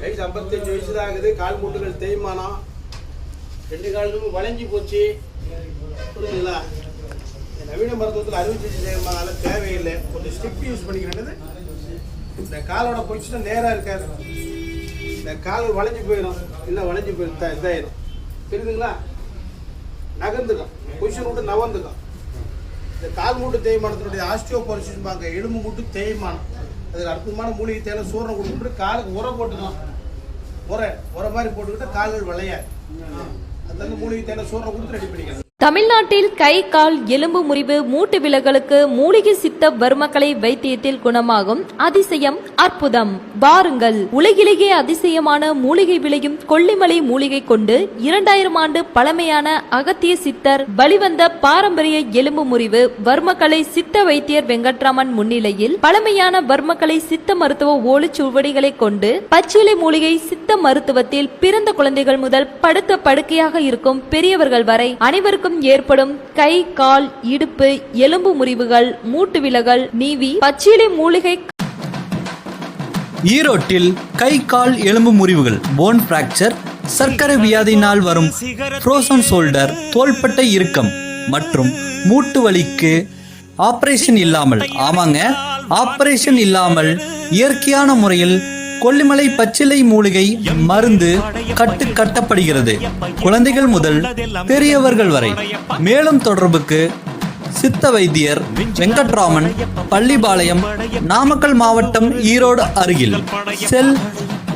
வயசு ஐம்பத்தஞ்சு வயசு தான் ஆகுது கால் மூட்டுகள் தேய்மானம். ரெண்டு கால்களும் வளைஞ்சி போச்சு. புரியுதுங்களா நவீன மருத்துவத்தில் அறுவை சிகிச்சை செய்யறதுனால தேவையில்லை. கொஞ்சம் ஸ்டிப் யூஸ் பண்ணிக்கிறது இந்த காலோட பொசிஷன் நேராக இருக்காது. இந்த கால் வளைஞ்சு போயிடும். இல்லை வளைஞ்சு போயிடும். இதா- தெரியுதுங்களா புரியுதுங்களா? நகர்ந்துக்கும் பொசிஷன் விட்டு நகர்ந்துக்கும் இந்த கால் மூட்டு தேய்மானத்தினுடைய ஆஸ்டியோபோரிசிஸ் பாங்க எலும்பு மூட்டு தேய்மானம். அதுக்கு அற்புதமான மூலிகை தேவை சூரணம் கொடுத்துட்டு காலுக்கு உரம் போட்டுக்கலாம். உரை உரை மாதிரி போட்டுக்கிட்டு கால்கள் விளையாது. அது வந்து மூலிகை தேனை சூரணம் கொடுத்து ரெடி பண்ணிக்கலாம் தமிழ்நாட்டில் கை கால் எலும்பு முறிவு மூட்டு விலகலுக்கு மூலிகை சித்த வர்மக்கலை வைத்தியத்தில் குணமாகும் அதிசயம் அற்புதம். வாருங்கள். உலகிலேயே அதிசயமான மூலிகை விளையும் கொல்லிமலை மூலிகை கொண்டு இரண்டாயிரம் ஆண்டு பழமையான அகத்திய சித்தர் வழிவந்த பாரம்பரிய எலும்பு முறிவு வர்மக்கலை சித்த வைத்தியர் வெங்கட்ராமன் முன்னிலையில் பழமையான வர்மக்கலை சித்த மருத்துவ ஓலைச்சுவடிகளை கொண்டு பச்சிலை மூலிகை சித்த மருத்துவத்தில் பிறந்த குழந்தைகள் முதல் படுத்த படுக்கையாக இருக்கும் பெரியவர்கள் வரை அனைவருக்கும் ஏற்படும் கை கால் இடுப்பு எலும்பு முறிவுகள் மூட்டு விலகல் நீவி பச்சிலை மூலிகை ஈரோட்டில் கை கால் எலும்பு முறிவுகள் போன் பிராக்சர் சர்க்கரை வியாதியினால் வரும் ஃப்ரோசன் ஷோல்டர் தோள்பட்டை இறுக்கம் மற்றும் மூட்டு வலிக்கு ஆப்ரேஷன் இல்லாமல் ஆமாங்க ஆப்ரேஷன் இல்லாமல் இயற்கையான முறையில் கொல்லிமலை பச்சிலை மூலிகை மருந்து கட்டு கட்டப்படுகிறது. குழந்தைகள் முதல் பெரியவர்கள் வரை. மேலும் தொடர்புக்கு சித்த வைத்தியர் வெங்கட்ராமன் பள்ளிபாளையம் நாமக்கல் மாவட்டம் ஈரோடு அருகில். Cell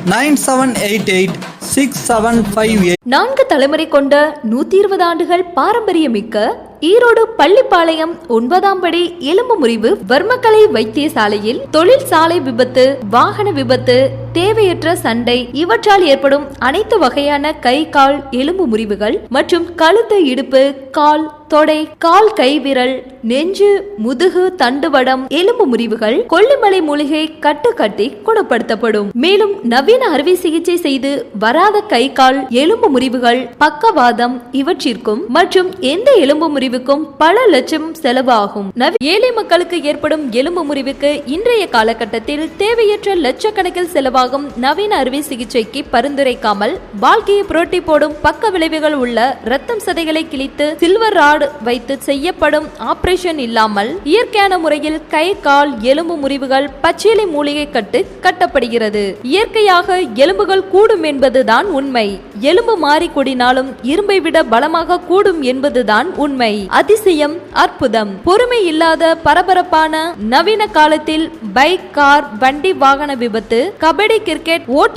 nine seven eight eight six seven five eight. நான்கு தலைமுறை கொண்ட நூத்தி இருபது ஆண்டுகள் பாரம்பரியமிக்க ஈரோடு பள்ளிப்பாளையம் ஒன்பதாம் படி எலும்பு முறிவு வர்மக்கலை வைத்தியசாலையில் தொழிற்சாலை விபத்து வாகன விபத்து தேவையற்ற சண்டை இவற்றால் ஏற்படும் அனைத்து வகையான கை கால் எலும்பு முறிவுகள் மற்றும் கழுத்து இடுப்பு கால் தொடை கால் கைவிரல் நெஞ்சு முதுகு தண்டுவடம் எலும்பு முறிவுகள் கொல்லிமலை மூலிகை கட்டு கட்டி குணப்படுத்தப்படும். மேலும் நவீன அறுவை சிகிச்சை செய்து வராத கை கால் எலும்பு முறிவுகள் பக்கவாதம் இவற்றிற்கும் மற்றும் எந்த எலும்பு முறிவுக்கும் பல லட்சம் செலவு ஆகும். ஏழை மக்களுக்கு ஏற்படும் எலும்பு முறிவுக்கு இன்றைய காலகட்டத்தில் தேவையற்ற லட்சக்கணக்கில் செலவாகும். நவீன அறுவை சிகிச்சைக்கு பரிந்துரைக்காமல் வாழ்க்கையை புரட்டி போடும் பக்க விளைவுகள் உள்ள ரத்தம் சதைகளை கிழித்து சில்வர் ராடு வைத்து செய்யப்படும் ஆபரேஷன் இல்லாமல் இயற்கையான முறையில் கை கால் எலும்பு முறிவுகள் பச்சிலை மூலிகை கட்டு கட்டப்படுகிறது. இயற்கையாக எலும்புகள் கூடும் என்பதுதான் உண்மை. எலும்பு மாறி கொடினாலும் இரும்பை விட பலமாக கூடும் என்பதுதான் உண்மை. அதிசயம் அற்புதம். பொறுமை இல்லாத பரபரப்பான நவீன காலத்தில் பைக் கார் வண்டி வாகன விபத்து கபடி கிரிக்கெட் ஓட்ட